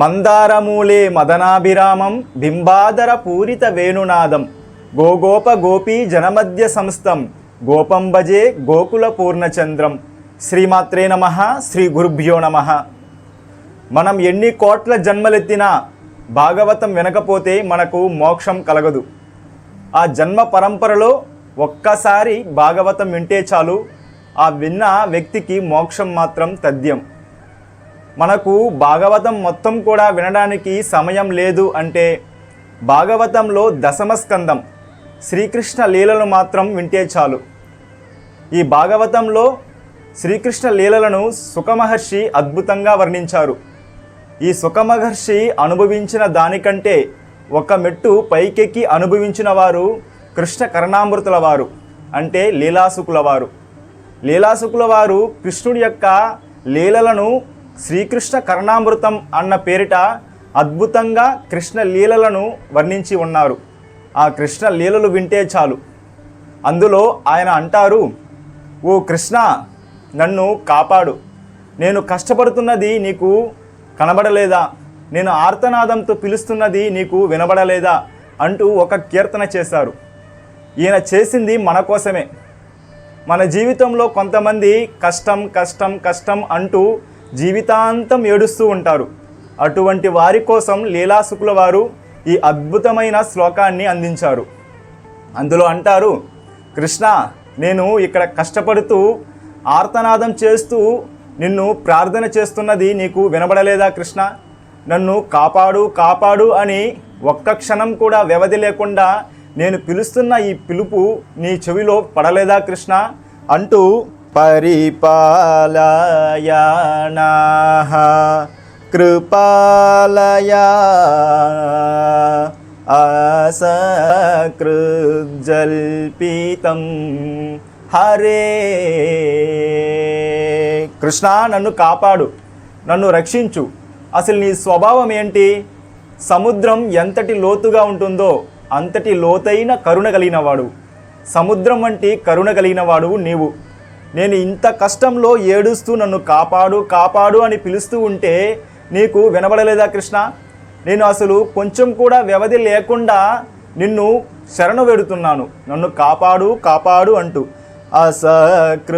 మందారమూలే మదనాభిరామం బింబాదర పూరిత వేణునాదం గోగోప గోపీ జనమధ్య సంస్థం గోపం భజే గోకుల పూర్ణచంద్రం శ్రీమాత్రే నమ శ్రీ గురుభ్యో నమ. మనం ఎన్ని కోట్ల జన్మలెత్తినా భాగవతం వినకపోతే మనకు మోక్షం కలగదు. ఆ జన్మ పరంపరలో ఒక్కసారి భాగవతం వింటే చాలు. ఆ విన్న వ్యక్తికి మోక్షం మాత్రం తథ్యం. మనకు భాగవతం మొత్తం కూడా వినడానికి సమయం లేదు అంటే భాగవతంలో దశమస్కందం శ్రీకృష్ణ లీలలు మాత్రం వింటే చాలు. ఈ భాగవతంలో శ్రీకృష్ణ లీలలను సుఖమహర్షి అద్భుతంగా వర్ణించారు. ఈ సుఖమహర్షి అనుభవించిన దానికంటే ఒక మెట్టు పైకెక్కి అనుభవించిన వారు కృష్ణ కరుణామృతుల వారు అంటే లీలాసుకుల వారు. లీలాసుకుల వారు కృష్ణుడి యొక్క లీలలను శ్రీకృష్ణ కరుణామృతం అన్న పేరిట అద్భుతంగా కృష్ణ లీలలను వర్ణించి ఉన్నారు. ఆ కృష్ణ లీలలు వింటే చాలు. అందులో ఆయన అంటారు ఓ కృష్ణ నన్ను కాపాడు. నేను కష్టపడుతున్నది నీకు కనబడలేదా? నేను ఆర్తనాదంతో పిలుస్తున్నది నీకు వినబడలేదా? అంటూ ఒక కీర్తన చేశారు. ఈయన చేసింది మన కోసమే. మన జీవితంలో కొంతమంది కష్టం కష్టం కష్టం అంటూ జీవితాంతం ఏడుస్తూ ఉంటారు. అటువంటి వారి కోసం లీలాసుకుల వారు ఈ అద్భుతమైన శ్లోకాన్ని అందించారు. అందులో అంటారు కృష్ణ నేను ఇక్కడ కష్టపడుతూ ఆర్తనాదం చేస్తూ నిన్ను ప్రార్థన చేస్తున్నది నీకు వినబడలేదా కృష్ణ? నన్ను కాపాడు కాపాడు అని ఒక్క క్షణం కూడా వ్యవధి లేకుండా నేను పిలుస్తున్న ఈ పిలుపు నీ చెవిలో పడలేదా కృష్ణ అంటూ పరిపాలయానా కృపాలయా అసకృజల్పితం హరే కృష్ణ నన్ను కాపాడు నన్ను రక్షించు. అసలు నీ స్వభావం ఏంటి? సముద్రం ఎంతటి లోతుగా ఉంటుందో అంతటి లోతైన కరుణ కలిగినవాడు. సముద్రం వంటి కరుణ కలిగినవాడు నీవు. నేను ఇంత కష్టంలో ఏడుస్తూ నన్ను కాపాడు కాపాడు అని పిలుస్తూ ఉంటే నీకు వినబడలేదా కృష్ణ? నేను అసలు కొంచెం కూడా వ్యవధి లేకుండా నిన్ను శరణు వేడుతున్నాను. నన్ను కాపాడు కాపాడు అంటూ. అసకృజల్పీతం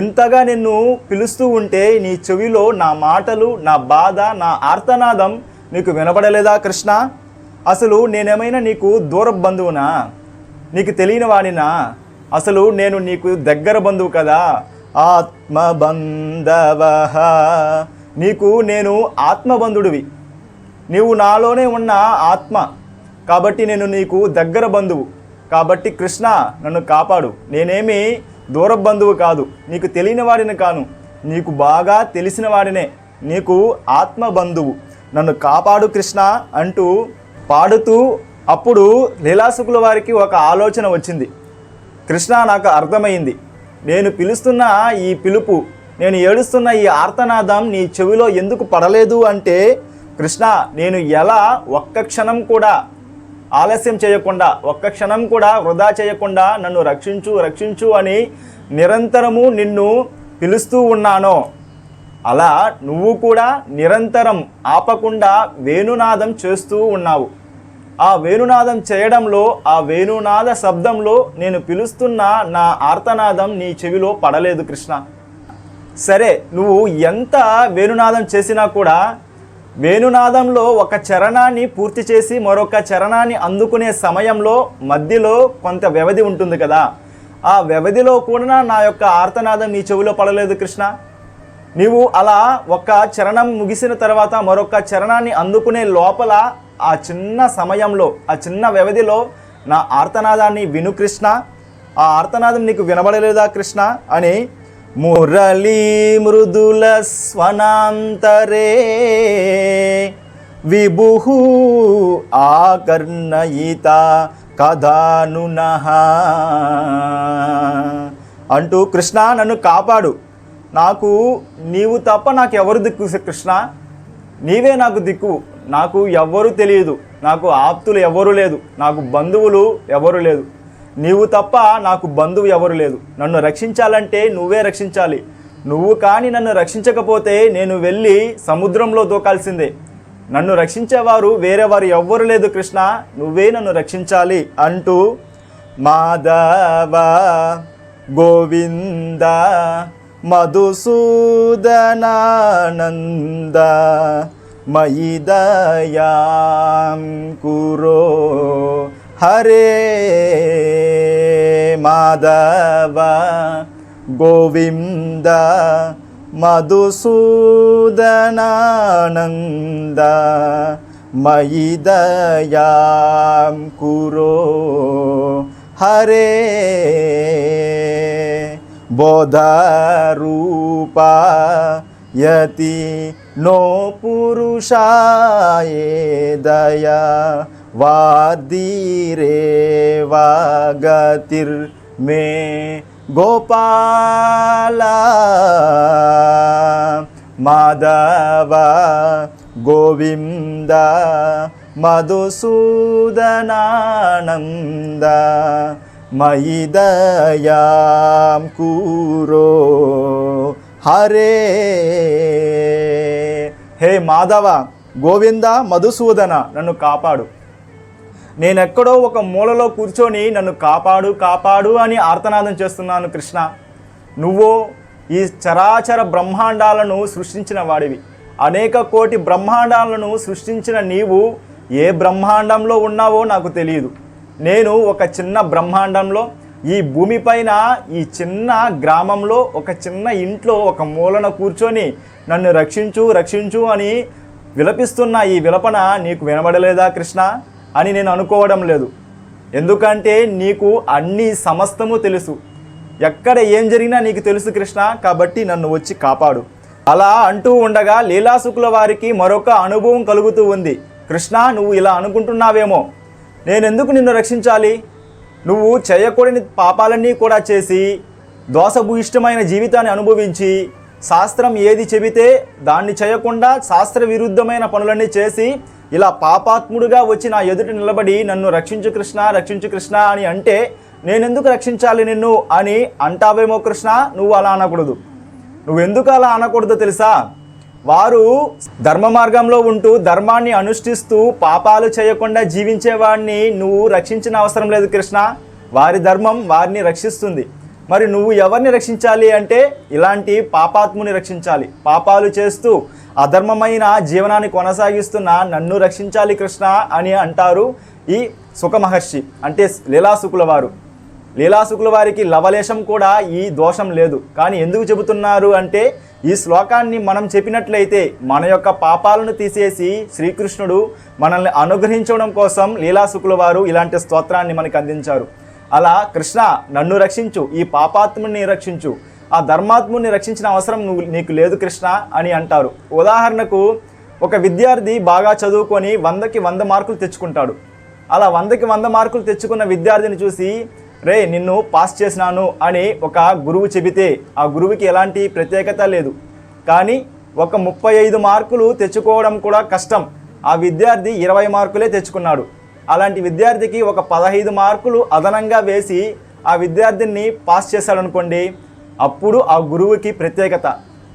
ఇంతగా నిన్ను పిలుస్తూ ఉంటే నీ చెవిలో నా మాటలు నా బాధ నా ఆర్తనాదం నీకు వినబడలేదా కృష్ణ? అసలు నేనేమైనా నీకు దూర బంధువునా? నీకు తెలియని వాడినా? అసలు నేను నీకు దగ్గర బంధువు కదా. ఆత్మ బంధవ నీకు నేను ఆత్మబంధుడివి. నీవు నాలోనే ఉన్న ఆత్మ. కాబట్టి నేను నీకు దగ్గర బంధువు. కాబట్టి కృష్ణ నన్ను కాపాడు. నేనేమి దూర బంధువు కాదు. నీకు తెలియని వాడిని కాను. నీకు బాగా తెలిసిన వాడినే. నీకు ఆత్మ బంధువు నన్ను కాపాడు కృష్ణ అంటూ పాడుతూ అప్పుడు లీలాసుకుల వారికి ఒక ఆలోచన వచ్చింది. కృష్ణ నాకు అర్థమైంది. నేను పిలుస్తున్న ఈ పిలుపు నేను ఏడుస్తున్న ఈ ఆర్తనాదం నీ చెవిలో ఎందుకు పడలేదు అంటే కృష్ణ నేను ఎలా ఒక్క క్షణం కూడా ఆలస్యం చేయకుండా ఒక్క క్షణం కూడా వృధా చేయకుండా నన్ను రక్షించు రక్షించు అని నిరంతరము నిన్ను పిలుస్తూ ఉన్నానో అలా నువ్వు కూడా నిరంతరం ఆపకుండా వేణునాదం చేస్తూ ఉన్నావు. ఆ వేణునాదం చేయడంలో ఆ వేణునాద శబ్దంలో నేను పిలుస్తున్న నా ఆర్తనాదం నీ చెవిలో పడలేదు కృష్ణ. సరే నువ్వు ఎంత వేణునాదం చేసినా కూడా వేణునాదంలో ఒక చరణాన్ని పూర్తి చేసి మరొక చరణాన్ని అందుకునే సమయంలో మధ్యలో కొంత వ్యవధి ఉంటుంది కదా. ఆ వ్యవధిలో కూడా నా యొక్క ఆర్తనాదం నీ చెవిలో పడలేదు కృష్ణ. నీవు అలా ఒక చరణం ముగిసిన తర్వాత మరొక చరణాన్ని అందుకునే లోపల ఆ చిన్న సమయంలో ఆ చిన్న వ్యవధిలో నా ఆర్తనాదాన్ని విను కృష్ణ. ఆ ఆర్తనాదం నీకు వినబడలేదా కృష్ణ? అని మురళీ మృదుల స్వనాంతరే విభు ఆకర్ణయిత కథానున అంటూ కృష్ణ నన్ను కాపాడు. నాకు నీవు తప్ప నాకు ఎవరు దిక్కు కృష్ణ? నీవే నాకు దిక్కు. నాకు ఎవ్వరూ తెలియదు. నాకు ఆప్తులు ఎవరు లేదు. నాకు బంధువులు ఎవరు లేదు. నీవు తప్ప నాకు బంధువు ఎవరు లేదు. నన్ను రక్షించాలంటే నువ్వే రక్షించాలి. నువ్వు కానీ నన్ను రక్షించకపోతే నేను వెళ్ళి సముద్రంలో దూకాల్సిందే. నన్ను రక్షించేవారు వేరేవారు ఎవ్వరు లేదు కృష్ణ. నువ్వే నన్ను రక్షించాలి అంటూ మాధవ గోవింద మధుసూదనానంద మయి దయాం కురో హరే మాధవ గోవింద మధుసూదనానంద మయి దయాం కురో यति नो पुरुषाये पुरुषायेदया वादीरेवा गतिर्मे गोपाला माधव गोविन्द मधुसूदनानन्द मयि दयां कुरो హరే. హే మాధవ గోవింద మధుసూదన నన్ను కాపాడు. నేనెక్కడో ఒక మూలలో కూర్చొని నన్ను కాపాడు కాపాడు అని ఆర్తనాదం చేస్తున్నాను కృష్ణ. నువ్వు ఈ చరాచర బ్రహ్మాండాలను సృష్టించిన వాడివి. అనేక కోటి బ్రహ్మాండాలను సృష్టించిన నీవు ఏ బ్రహ్మాండంలో ఉన్నావో నాకు తెలియదు. నేను ఒక చిన్న బ్రహ్మాండంలో ఈ భూమిపైన ఈ చిన్న గ్రామంలో ఒక చిన్న ఇంట్లో ఒక మూలన కూర్చొని నన్ను రక్షించు రక్షించు అని విలపిస్తున్న ఈ విలపన నీకు వినబడలేదా కృష్ణ? అని నేను అనుకోవడం లేదు. ఎందుకంటే నీకు అన్ని సమస్తము తెలుసు. ఎక్కడ ఏం జరిగినా నీకు తెలుసు కృష్ణ కాబట్టి నన్ను వచ్చి కాపాడు. అలా అంటూ ఉండగా లీలాసుకుల వారికి మరొక అనుభవం కలుగుతూ ఉంది. కృష్ణ నువ్వు ఇలా అనుకుంటున్నావేమో? నేనెందుకు నిన్ను రక్షించాలి? నువ్వు చేయకూడని పాపాలన్నీ కూడా చేసి దోషభూయిష్టమైన జీవితాన్ని అనుభవించి శాస్త్రం ఏది చెబితే దాన్ని చేయకుండా శాస్త్ర విరుద్ధమైన పనులన్నీ చేసి ఇలా పాపాత్ముడుగా వచ్చి నా ఎదుట నిలబడి నన్ను రక్షించు కృష్ణ రక్షించు కృష్ణ అని అంటే నేనెందుకు రక్షించాలి నిన్ను అని అంటావేమో కృష్ణ నువ్వు అలా అనకూడదు. నువ్వెందుకు అలా అనకూడదో తెలుసా? వారు ధర్మ మార్గంలో ఉంటూ ధర్మాన్ని అనుష్ఠిస్తూ పాపాలు చేయకుండా జీవించేవాడిని నువ్వు రక్షించిన అవసరం లేదు కృష్ణ. వారి ధర్మం వారిని రక్షిస్తుంది. మరి నువ్వు ఎవరిని రక్షించాలి అంటే ఇలాంటి పాపాత్ముని రక్షించాలి. పాపాలు చేస్తూ అధర్మమైన జీవనాన్ని కొనసాగిస్తున్న నన్ను రక్షించాలి కృష్ణ అని అంటారు ఈ సుఖమహర్షి అంటే లీలాసుకుల వారు. లీలాసుకుల వారికి లవలేశం కూడా ఈ దోషం లేదు. కానీ ఎందుకు చెబుతున్నారు అంటే ఈ శ్లోకాన్ని మనం చెప్పినట్లయితే మన యొక్క పాపాలను తీసేసి శ్రీకృష్ణుడు మనల్ని అనుగ్రహించడం కోసం లీలాసుకుల వారు ఇలాంటి స్తోత్రాన్ని మనకు అందించారు. అలా కృష్ణ నన్ను రక్షించు ఈ పాపాత్ముని రక్షించు ఆ ధర్మాత్ముని రక్షించిన అవసరం నువ్వు నీకు లేదు కృష్ణ అని అంటారు. ఉదాహరణకు ఒక విద్యార్థి బాగా చదువుకొని వందకి వంద మార్కులు తెచ్చుకుంటాడు. అలా వందకి వంద మార్కులు తెచ్చుకున్న విద్యార్థిని చూసి రే నిన్ను పాస్ చేసినాను అని ఒక గురువు చెబితే ఆ గురువుకి ఎలాంటి ప్రత్యేకత లేదు. కానీ ఒక ముప్పై ఐదు మార్కులు తెచ్చుకోవడం కూడా కష్టం. ఆ విద్యార్థి ఇరవై మార్కులే తెచ్చుకున్నాడు. అలాంటి విద్యార్థికి ఒక పదహైదు మార్కులు అదనంగా వేసి ఆ విద్యార్థిని పాస్ చేశాడనుకోండి అప్పుడు ఆ గురువుకి ప్రత్యేకత.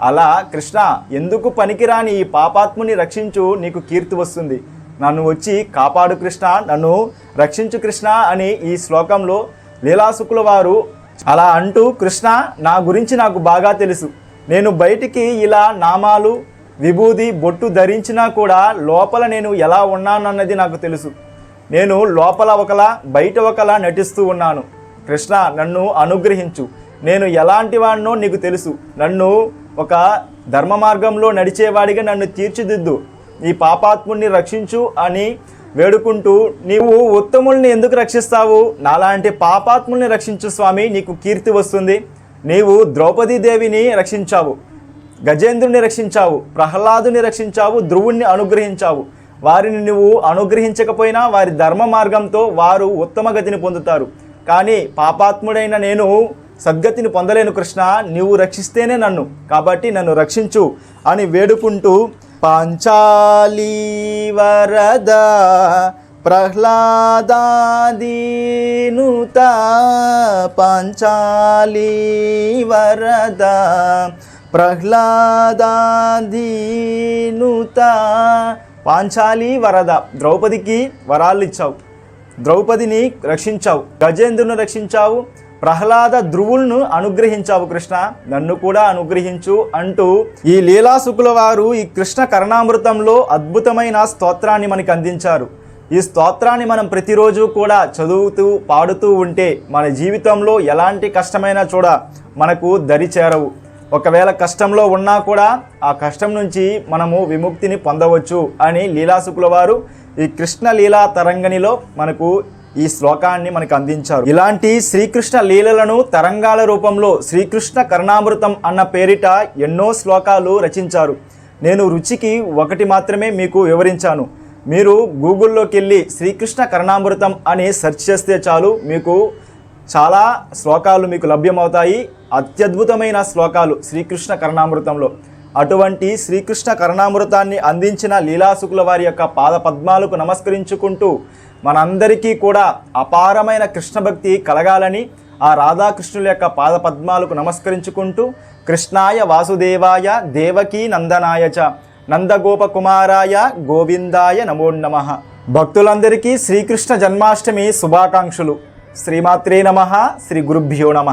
అలా కృష్ణ ఎందుకు పనికిరాని ఈ పాపాత్ముని రక్షించు నీకు కీర్తి వస్తుంది. నన్ను వచ్చి కాపాడు కృష్ణ నన్ను రక్షించు కృష్ణ అని ఈ శ్లోకంలో లీలాసుకుల వారు అలా అంటూ కృష్ణ నా గురించి నాకు బాగా తెలుసు. నేను బయటికి ఇలా నామాలు విభూది బొట్టు ధరించినా కూడా లోపల నేను ఎలా ఉన్నానన్నది నాకు తెలుసు. నేను లోపల ఒకలా బయట ఒకలా నటిస్తూ ఉన్నాను. కృష్ణ నన్ను అనుగ్రహించు. నేను ఎలాంటి వాడినో నీకు తెలుసు. నన్ను ఒక ధర్మ మార్గంలో నడిచేవాడిగా నన్ను తీర్చిదిద్దు. ఈ పాపాత్ముని రక్షించు అని వేడుకుంటూ నీవు ఉత్తముల్ని ఎందుకు రక్షిస్తావు? నాలాంటి పాపాత్ముల్ని రక్షించు స్వామి నీకు కీర్తి వస్తుంది. నీవు ద్రౌపదీదేవిని రక్షించావు గజేంద్రుని రక్షించావు ప్రహ్లాదుని రక్షించావు ధ్రువుణ్ణి అనుగ్రహించావు. వారిని నువ్వు అనుగ్రహించకపోయినా వారి ధర్మ మార్గంతో వారు ఉత్తమ గతిని పొందుతారు. కానీ పాపాత్ముడైన నేను సద్గతిని పొందలేను కృష్ణ. నీవు రక్షిస్తేనే నన్ను. కాబట్టి నన్ను రక్షించు అని వేడుకుంటూ పాంచాలీ వరద ప్రహ్లాదాదీనుత పాంచాలీ వరద ప్రహ్లాదాదీనుత పాంచాలి వరద ద్రౌపదికి వరాలు ఇచ్చావు. ద్రౌపదిని రక్షించావు. గజేంద్రుని రక్షించావు. ప్రహ్లాద ధ్రువులను అనుగ్రహించావు కృష్ణ. నన్ను కూడా అనుగ్రహించు అంటూ ఈ లీలాసుకుల వారు ఈ కృష్ణ కరుణామృతంలో అద్భుతమైన స్తోత్రాన్ని మనకు అందించారు. ఈ స్తోత్రాన్ని మనం ప్రతిరోజు కూడా చదువుతూ పాడుతూ ఉంటే మన జీవితంలో ఎలాంటి కష్టమైనా చూడ మనకు దరి చేరవు. ఒకవేళ కష్టంలో ఉన్నా కూడా ఆ కష్టం నుంచి మనము విముక్తిని పొందవచ్చు అని లీలాసుకుల వారు ఈ కృష్ణ లీలా తరంగణిలో మనకు ఈ శ్లోకాన్ని మనకు అందించారు. ఇలాంటి శ్రీకృష్ణ లీలలను తరంగాల రూపంలో శ్రీకృష్ణ కరుణామృతం అన్న పేరిట ఎన్నో శ్లోకాలు రచించారు. నేను రుచికి ఒకటి మాత్రమే మీకు వివరించాను. మీరు గూగుల్లోకి వెళ్ళి శ్రీకృష్ణ కరుణామృతం అని సెర్చ్ చేస్తే చాలు మీకు చాలా శ్లోకాలు మీకు లభ్యమవుతాయి. అత్యద్భుతమైన శ్లోకాలు శ్రీకృష్ణ కరుణామృతంలో. అటువంటి శ్రీకృష్ణ కరుణామృతాన్ని అందించిన లీలాసుకుల వారి యొక్క పాద పద్మాలకు నమస్కరించుకుంటూ మనందరికీ కూడా అపారమైన కృష్ణ భక్తి కలగాలని ఆ రాధాకృష్ణుల యొక్క పాద పద్మాలకు నమస్కరించుకుంటూ కృష్ణాయ వాసుదేవాయ దేవకీ నందనాయ చ నందగోపకుమారాయ గోవిందాయ నమో నమ. భక్తులందరికీ శ్రీకృష్ణ జన్మాష్టమి శుభాకాంక్షలు. శ్రీమాత్రే నమ. శ్రీ గురుభ్యో నమ.